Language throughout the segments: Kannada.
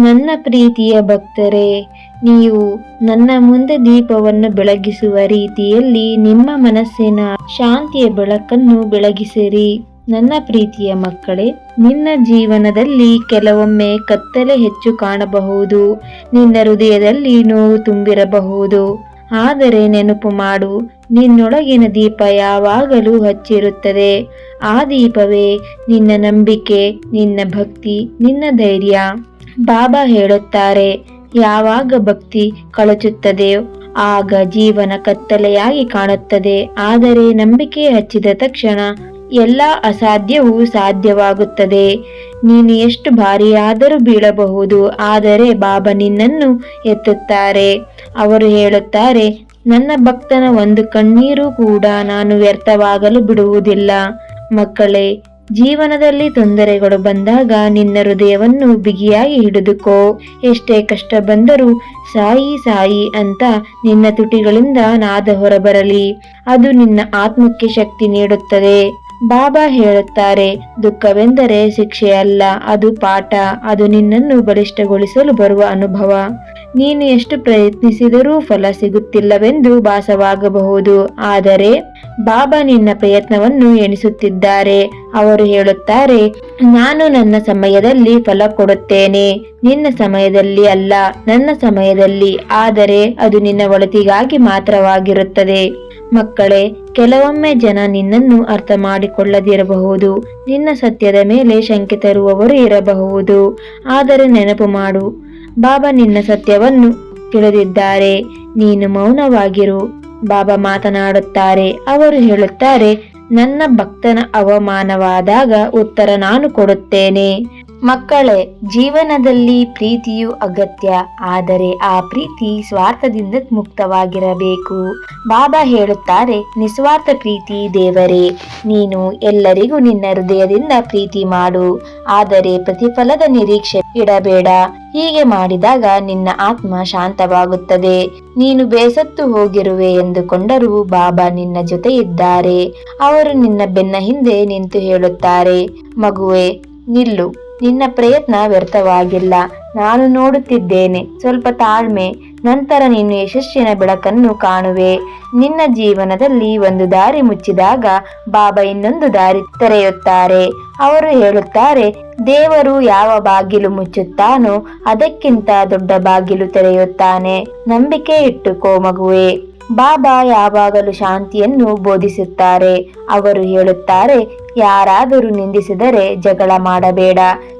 ನನ್ನ ಪ್ರೀತಿಯ ಭಕ್ತರೇ, ನೀವು ನನ್ನ ಮುಂದೆ ದೀಪವನ್ನು ಬೆಳಗಿಸುವ ರೀತಿಯಲ್ಲಿ ನಿಮ್ಮ ಮನಸ್ಸಿನ ಶಾಂತಿಯ ಬೆಳಕನ್ನು ಬೆಳಗಿಸಿರಿ. ನನ್ನ ಪ್ರೀತಿಯ ಮಕ್ಕಳೇ, ನಿನ್ನ ಜೀವನದಲ್ಲಿ ಕೆಲವೊಮ್ಮೆ ಕತ್ತಲೆ ಹೆಚ್ಚು ಕಾಣಬಹುದು. ನಿನ್ನ ಹೃದಯದಲ್ಲಿ ನೋವು ತುಂಬಿರಬಹುದು. ಆದರೆ ನೆನಪು ಮಾಡು, ನಿನ್ನೊಳಗಿನ ದೀಪ ಯಾವಾಗಲೂ ಹಚ್ಚಿರುತ್ತದೆ. ಆ ದೀಪವೇ ನಿನ್ನ ನಂಬಿಕೆ, ನಿನ್ನ ಭಕ್ತಿ, ನಿನ್ನ ಧೈರ್ಯ. ಬಾಬಾ ಹೇಳುತ್ತಾರೆ, ಯಾವಾಗ ಭಕ್ತಿ ಕಳಚುತ್ತದೆಯೋ ಆಗ ಜೀವನ ಕತ್ತಲೆಯಾಗಿ ಕಾಣುತ್ತದೆ. ಆದರೆ ನಂಬಿಕೆ ಹಚ್ಚಿದ ತಕ್ಷಣ ಎಲ್ಲ ಅಸಾಧ್ಯವೂ ಸಾಧ್ಯವಾಗುತ್ತದೆ. ನೀನು ಎಷ್ಟು ಬಾರಿಯಾದರೂ ಬೀಳಬಹುದು, ಆದರೆ ಬಾಬಾ ನಿನ್ನನ್ನು ಎತ್ತುತ್ತಾರೆ. ಅವರು ಹೇಳುತ್ತಾರೆ, ನನ್ನ ಭಕ್ತನ ಒಂದು ಕಣ್ಣೀರು ಕೂಡ ನಾನು ವ್ಯರ್ಥವಾಗಲು ಬಿಡುವುದಿಲ್ಲ. ಮಕ್ಕಳೇ ಜೀವನದಲ್ಲಿ ತೊಂದರೆಗಳು ಬಂದಾಗ ನಿನ್ನ ಹೃದಯವನ್ನು ಬಿಗಿಯಾಗಿ ಹಿಡಿದುಕೋ. ಎಷ್ಟೇ ಕಷ್ಟ ಬಂದರೂ ಸಾಯಿ ಸಾಯಿ ಅಂತ ನಿನ್ನ ತುಟಿಗಳಿಂದ ನಾದ ಹೊರಬರಲಿ. ಅದು ನಿನ್ನ ಆತ್ಮಕ್ಕೆ ಶಕ್ತಿ ನೀಡುತ್ತದೆ. ಬಾಬಾ ಹೇಳುತ್ತಾರೆ, ದುಃಖವೆಂದರೆ ಶಿಕ್ಷೆ ಅಲ್ಲ ಅದು ಪಾಠ, ಅದು ನಿನ್ನನ್ನು ಬಲಿಷ್ಠಗೊಳಿಸಲು ಬರುವ ಅನುಭವ. ನೀನು ಎಷ್ಟು ಪ್ರಯತ್ನಿಸಿದರೂ ಫಲ ಸಿಗುತ್ತಿಲ್ಲವೆಂದು ಭಾಸವಾಗಬಹುದು. ಆದರೆ ಬಾಬಾ ನಿನ್ನ ಪ್ರಯತ್ನವನ್ನು ಎಣಿಸುತ್ತಿದ್ದಾರೆ. ಅವರು ಹೇಳುತ್ತಾರೆ, ನಾನು ನನ್ನ ಸಮಯದಲ್ಲಿ ಫಲ ಕೊಡುತ್ತೇನೆ. ನಿನ್ನ ಸಮಯದಲ್ಲಿ ಅಲ್ಲ, ನನ್ನ ಸಮಯದಲ್ಲಿ. ಆದರೆ ಅದು ನಿನ್ನ ಒಳತಿಗಾಗಿ ಮಾತ್ರವಾಗಿರುತ್ತದೆ. ಮಕ್ಕಳೇ, ಕೆಲವೊಮ್ಮೆ ಜನ ನಿನ್ನನ್ನು ಅರ್ಥ ಮಾಡಿಕೊಳ್ಳದಿರಬಹುದು ನಿನ್ನ ಸತ್ಯದ ಮೇಲೆ ಶಂಕೆ ತರುವವರು ಇರಬಹುದು. ಆದರೆ ನೆನಪು ಮಾಡು, ಬಾಬಾ ನಿನ್ನ ಸತ್ಯವನ್ನು ತಿಳಿದಿದ್ದಾರೆ. ನೀನು ಮೌನವಾಗಿರು. ಬಾಬಾ ಮಾತನಾಡುತ್ತಾರೆ. ಅವರು ಹೇಳುತ್ತಾರೆ ನನ್ನ ಭಕ್ತನ ಅವಮಾನವಾದಾಗ ಉತ್ತರ ನಾನು ಕೊಡುತ್ತೇನೆ. ಮಕ್ಕಳೇ, ಜೀವನದಲ್ಲಿ ಪ್ರೀತಿಯು ಅಗತ್ಯ, ಆದರೆ ಆ ಪ್ರೀತಿ ಸ್ವಾರ್ಥದಿಂದ ಮುಕ್ತವಾಗಿರಬೇಕು. ಬಾಬಾ ಹೇಳುತ್ತಾರೆ, ನಿಸ್ವಾರ್ಥ ಪ್ರೀತಿ ದೇವರೇ, ನೀನು ಎಲ್ಲರಿಗೂ ನಿನ್ನ ಹೃದಯದಿಂದ ಪ್ರೀತಿ ಮಾಡು, ಆದರೆ ಪ್ರತಿಫಲದ ನಿರೀಕ್ಷೆ ಇಡಬೇಡ. ಹೀಗೆ ಮಾಡಿದಾಗ ನಿನ್ನ ಆತ್ಮ ಶಾಂತವಾಗುತ್ತದೆ. ನೀನು ಬೇಸತ್ತು ಹೋಗಿರುವೆ ಎಂದುಕೊಂಡರೂ ಬಾಬಾ ನಿನ್ನ ಜೊತೆ ಇದ್ದಾರೆ. ಅವರು ನಿನ್ನ ಬೆನ್ನ ಹಿಂದೆ ನಿಂತು ಹೇಳುತ್ತಾರೆ, ಮಗುವೆ, ನಿಲ್ಲು. ನಿನ್ನ ಪ್ರಯತ್ನ ವ್ಯರ್ಥವಾಗಿಲ್ಲ. ನಾನು ನೋಡುತ್ತಿದ್ದೇನೆ. ಸ್ವಲ್ಪ ತಾಳ್ಮೆ, ನಂತರ ನೀನು ಯಶಸ್ಸಿನ ಬೆಳಕನ್ನು ಕಾಣುವೆ. ನಿನ್ನ ಜೀವನದಲ್ಲಿ ಒಂದು ದಾರಿ ಮುಚ್ಚಿದಾಗ ಬಾಬಾ ಇನ್ನೊಂದು ದಾರಿ ತೆರೆಯುತ್ತಾರೆ. ಅವರು ಹೇಳುತ್ತಾರೆ, ದೇವರು ಯಾವ ಬಾಗಿಲು ಮುಚ್ಚುತ್ತಾನೋ ಅದಕ್ಕಿಂತ ದೊಡ್ಡ ಬಾಗಿಲು ತೆರೆಯುತ್ತಾನೆ. ನಂಬಿಕೆ ಇಟ್ಟುಕೋ ಮಗುವೆ ಬಾಬಾ ಯಾವಾಗಲೂ ಶಾಂತಿಯನ್ನು ಬೋಧಿಸುತ್ತಾರೆ. ಅವರು ಹೇಳುತ್ತಾರೆ ಯಾರಾದರೂ ನಿಂದಿಸಿದರೆ ಜಗಳ ಮಾಡಬೇಡ.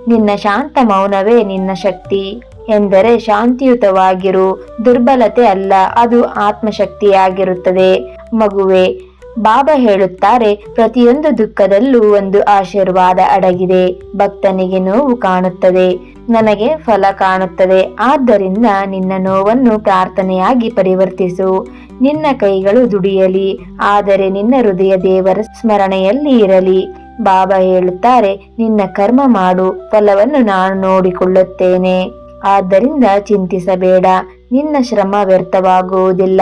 ನಿನ್ನ ಶಾಂತ ಮೌನವೇ ನಿನ್ನ ಶಕ್ತಿ ಎಂದರೆ ಶಾಂತಿಯುತವಾಗಿರು. ದುರ್ಬಲತೆ ಅಲ್ಲ, ಅದು ಆತ್ಮಶಕ್ತಿಯಾಗಿರುತ್ತದೆ. ಮಗುವೆ, ಬಾಬಾ ಹೇಳುತ್ತಾರೆ, ಪ್ರತಿಯೊಂದು ದುಃಖದಲ್ಲೂ ಒಂದು ಆಶೀರ್ವಾದ ಅಡಗಿದೆ. ಭಕ್ತನಿಗೆ ನೋವು ಕಾಣುತ್ತದೆ, ನನಗೆ ಫಲ ಕಾಣುತ್ತದೆ. ಆದ್ದರಿಂದ ನಿನ್ನ ನೋವನ್ನು ಪ್ರಾರ್ಥನೆಯಾಗಿ ಪರಿವರ್ತಿಸು. ನಿನ್ನ ಕೈಗಳು ದುಡಿಯಲಿ, ಆದರೆ ನಿನ್ನ ಹೃದಯ ದೇವರ ಸ್ಮರಣೆಯಲ್ಲಿ ಇರಲಿ. ಬಾಬಾ ಹೇಳುತ್ತಾರೆ, ನಿನ್ನ ಕರ್ಮ ಮಾಡು, ಫಲವನ್ನು ನಾನು ನೋಡಿಕೊಳ್ಳುತ್ತೇನೆ. ಆದ್ದರಿಂದ ಚಿಂತಿಸಬೇಡ, ನಿನ್ನ ಶ್ರಮ ವ್ಯರ್ಥವಾಗುವುದಿಲ್ಲ.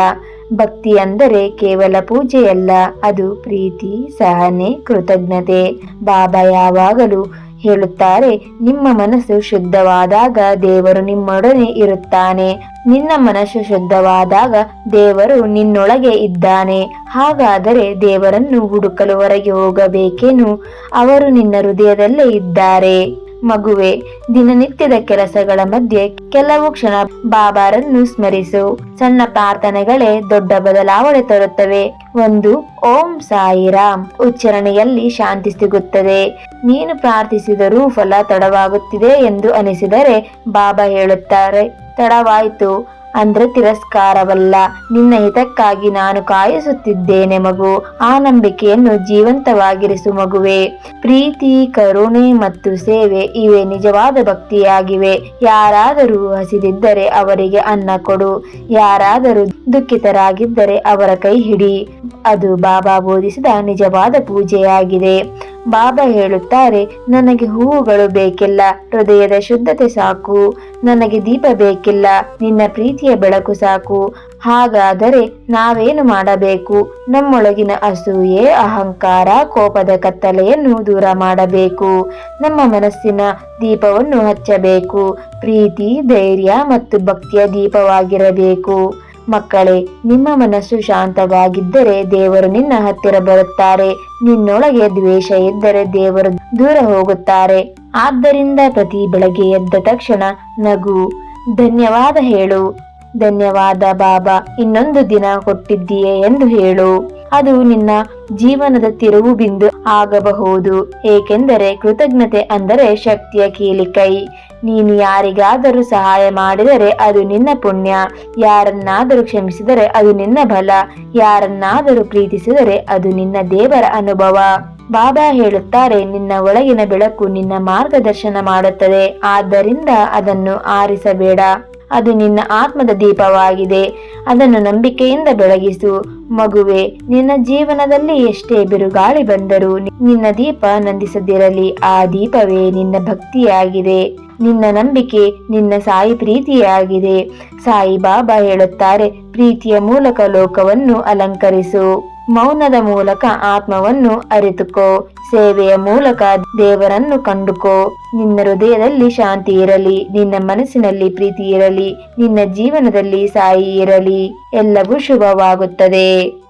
ಭಕ್ತಿ ಅಂದರೆ ಕೇವಲ ಪೂಜೆಯಲ್ಲ, ಅದು ಪ್ರೀತಿ, ಸಹನೆ, ಕೃತಜ್ಞತೆ. ಬಾಬಾ ಯಾವಾಗಲೂ ಹೇಳುತ್ತಾರೆ, ನಿಮ್ಮ ಮನಸ್ಸು ಶುದ್ಧವಾದಾಗ ದೇವರು ನಿಮ್ಮೊಡನೆ ಇರುತ್ತಾನೆ. ನಿನ್ನ ಮನಸ್ಸು ಶುದ್ಧವಾದಾಗ ದೇವರು ನಿನ್ನೊಳಗೆ ಇದ್ದಾನೆ. ಹಾಗಾದರೆ ದೇವರನ್ನು ಹುಡುಕಲು ಹೊರಗೆ ಹೋಗಬೇಕೇನು? ಅವರು ನಿನ್ನ ಹೃದಯದಲ್ಲೇ ಇದ್ದಾರೆ. ಮಗುವೆ, ದಿನನಿತ್ಯದ ಕೆಲಸಗಳ ಮಧ್ಯೆ ಕೆಲವು ಕ್ಷಣ ಬಾಬಾರನ್ನು ಸ್ಮರಿಸು. ಸಣ್ಣ ಪ್ರಾರ್ಥನೆಗಳೇ ದೊಡ್ಡ ಬದಲಾವಣೆ ತರುತ್ತವೆ. ಒಂದು, ಓಂ ಸಾಯಿರಾಮ್ ಉಚ್ಚಾರಣೆಯಲ್ಲಿ ಶಾಂತಿ ಸಿಗುತ್ತದೆ. ನೀನು ಪ್ರಾರ್ಥಿಸಿದರೂ ಫಲ ತಡವಾಗುತ್ತಿದೆ ಎಂದು ಅನಿಸಿದರೆ ಬಾಬಾ ಹೇಳುತ್ತಾರೆ. ತಡವಾಯಿತು. ಅಂದ್ರೆ ತಿರಸ್ಕಾರವಲ್ಲ. ನಿನ್ನ ಹಿತಕ್ಕಾಗಿ ನಾನು ಕಾಯಿಸುತ್ತಿದ್ದೇನೆ ಮಗು. ಆ ನಂಬಿಕೆಯನ್ನು ಜೀವಂತವಾಗಿರಿಸು ಮಗುವೆ. ಪ್ರೀತಿ, ಕರುಣೆ ಮತ್ತು ಸೇವೆ ಇವೆ ನಿಜವಾದ ಭಕ್ತಿಯಾಗಿವೆ. ಯಾರಾದರೂ ಹಸಿದಿದ್ದರೆ ಅವರಿಗೆ ಅನ್ನ ಕೊಡು. ಯಾರಾದರೂ ದುಃಖಿತರಾಗಿದ್ದರೆ ಅವರ ಕೈ ಹಿಡಿ. ಅದು ಬಾಬಾ ಬೋಧಿಸಿದ ನಿಜವಾದ ಪೂಜೆಯಾಗಿದೆ. ಬಾಬಾ ಹೇಳುತ್ತಾರೆ, ನನಗೆ ಹೂವುಗಳು ಬೇಕಿಲ್ಲ, ಹೃದಯದ ಶುದ್ಧತೆ ಸಾಕು. ನನಗೆ ದೀಪ ಬೇಕಿಲ್ಲ, ನಿನ್ನ ಪ್ರೀತಿಯ ಬೆಳಕು ಸಾಕು. ಹಾಗಾದರೆ ನಾವೇನು ಮಾಡಬೇಕು? ನಮ್ಮೊಳಗಿನ ಅಸೂಯೆ, ಅಹಂಕಾರ, ಕೋಪದ ಕತ್ತಲೆಯನ್ನು ದೂರ ಮಾಡಬೇಕು. ನಮ್ಮ ಮನಸ್ಸಿನ ದೀಪವನ್ನು ಹಚ್ಚಬೇಕು. ಪ್ರೀತಿ, ಧೈರ್ಯ ಮತ್ತು ಭಕ್ತಿಯ ದೀಪವಾಗಿರಬೇಕು. ಮಕ್ಕಳೇ, ನಿಮ್ಮ ಮನಸ್ಸು ಶಾಂತವಾಗಿದ್ದರೆ ದೇವರು ನಿನ್ನ ಹತ್ತಿರ ಬರುತ್ತಾರೆ. ನಿನ್ನೊಳಗೆ ದ್ವೇಷ ಇದ್ದರೆ ದೇವರು ದೂರ ಹೋಗುತ್ತಾರೆ. ಆದ್ದರಿಂದ ಪ್ರತಿ ಬೆಳಗ್ಗೆ ಎದ್ದ ತಕ್ಷಣ ನಗು, ಧನ್ಯವಾದ ಹೇಳು. ಧನ್ಯವಾದ ಬಾಬಾ, ಇನ್ನೊಂದು ದಿನ ಕೊಟ್ಟಿದ್ದೀಯೇ ಎಂದು ಹೇಳು. ಅದು ನಿನ್ನ ಜೀವನದ ತಿರುವು ಬಿಂದು ಆಗಬಹುದು. ಏಕೆಂದರೆ ಕೃತಜ್ಞತೆ ಅಂದರೆ ಶಕ್ತಿಯ ಕೀಲಿಕೈ. ನೀನು ಯಾರಿಗಾದರೂ ಸಹಾಯ ಮಾಡಿದರೆ ಅದು ನಿನ್ನ ಪುಣ್ಯ. ಯಾರನ್ನಾದರೂ ಕ್ಷಮಿಸಿದರೆ ಅದು ನಿನ್ನ ಬಲ. ಯಾರನ್ನಾದರೂ ಪ್ರೀತಿಸಿದರೆ ಅದು ನಿನ್ನ ದೇವರ ಅನುಭವ. ಬಾಬಾ ಹೇಳುತ್ತಾರೆ, ನಿನ್ನ ಒಳಗಿನ ಬೆಳಕು ನಿನ್ನ ಮಾರ್ಗದರ್ಶನ ಮಾಡುತ್ತದೆ. ಆದ್ದರಿಂದ ಅದನ್ನು ಆರಿಸಬೇಡ. ಅದು ನಿನ್ನ ಆತ್ಮದ ದೀಪವಾಗಿದೆ. ಅದನ್ನು ನಂಬಿಕೆಯಿಂದ ಬೆಳಗಿಸು. ಮಗುವೆ, ನಿನ್ನ ಜೀವನದಲ್ಲಿ ಎಷ್ಟೇ ಬಿರುಗಾಳಿ ಬಂದರೂ ನಿನ್ನ ದೀಪ ನಂದಿಸದಿರಲಿ. ಆ ದೀಪವೇ ನಿನ್ನ ಭಕ್ತಿಯಾಗಿದೆ. ನಿನ್ನ ನಂಬಿಕೆ ನಿನ್ನ ಸಾಯಿ ಪ್ರೀತಿಯಾಗಿದೆ. ಸಾಯಿ ಬಾಬಾ ಹೇಳುತ್ತಾರೆ, ಪ್ರೀತಿಯ ಮೂಲಕ ಲೋಕವನ್ನು ಅಲಂಕರಿಸು. ಮೌನದ ಮೂಲಕ ಆತ್ಮವನ್ನು ಅರಿತುಕೋ. ಸೇವೆಯ ಮೂಲಕ ದೇವರನ್ನು ಕಂಡುಕೋ. ನಿನ್ನ ಹೃದಯದಲ್ಲಿ ಶಾಂತಿ ಇರಲಿ, ನಿನ್ನ ಮನಸ್ಸಿನಲ್ಲಿ ಪ್ರೀತಿ ಇರಲಿ, ನಿನ್ನ ಜೀವನದಲ್ಲಿ ಸಾಯಿ ಇರಲಿ. ಎಲ್ಲವೂ ಶುಭವಾಗುತ್ತದೆ.